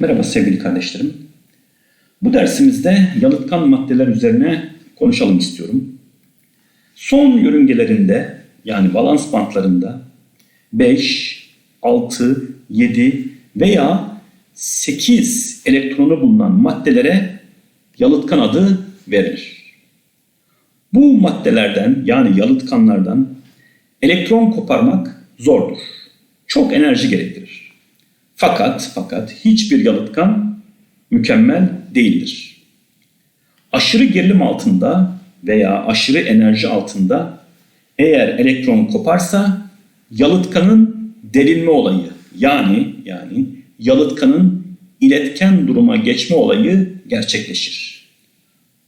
Merhaba sevgili kardeşlerim. Bu dersimizde yalıtkan maddeler üzerine konuşalım istiyorum. Son yörüngelerinde yani valans bantlarında 5, 6, 7 veya 8 elektronu bulunan maddelere yalıtkan adı verilir. Bu maddelerden yani yalıtkanlardan elektron koparmak zordur. Çok enerji gerektirir. Fakat fakat hiçbir yalıtkan mükemmel değildir. Aşırı gerilim altında veya aşırı enerji altında eğer elektron koparsa yalıtkanın delinme olayı yani yani yalıtkanın iletken duruma geçme olayı gerçekleşir.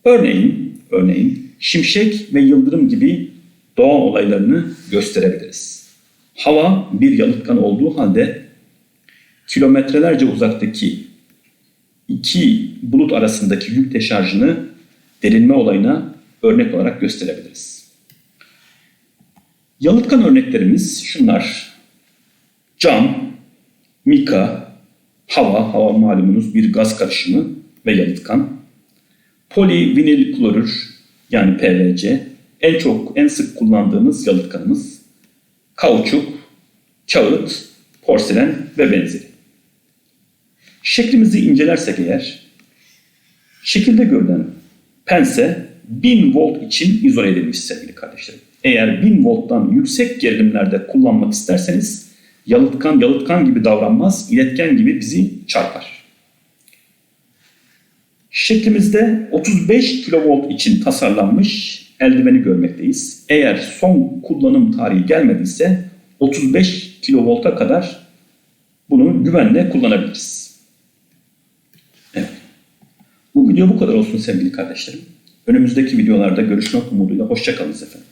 Örneğin örneğin şimşek ve yıldırım gibi doğa olaylarını gösterebiliriz. Hava bir yalıtkan olduğu halde kilometrelerce uzaktaki iki bulut arasındaki yük deşarjını delinme olayına örnek olarak gösterebiliriz. Yalıtkan örneklerimiz şunlar. Cam, mika, hava, hava malumunuz bir gaz karışımı ve yalıtkan. Polivinil klorür yani PVC en çok en sık kullandığımız yalıtkanımız. Kauçuk, kağıt, porselen ve benzeri. Şeklimizi incelersek eğer, şekilde görülen pense 1000 volt için izole edilmiş sevgili kardeşlerim. Eğer 1000 volttan yüksek gerilimlerde kullanmak isterseniz yalıtkan yalıtkan gibi davranmaz, iletken gibi bizi çarpar. Şeklimizde 35 kilovolt için tasarlanmış eldiveni görmekteyiz. Eğer son kullanım tarihi gelmediyse 35 kilovolta kadar bunu güvenle kullanabiliriz. Bu video bu kadar olsun sevgili kardeşlerim. Önümüzdeki videolarda görüşmek umuduyla hoşçakalın efendim.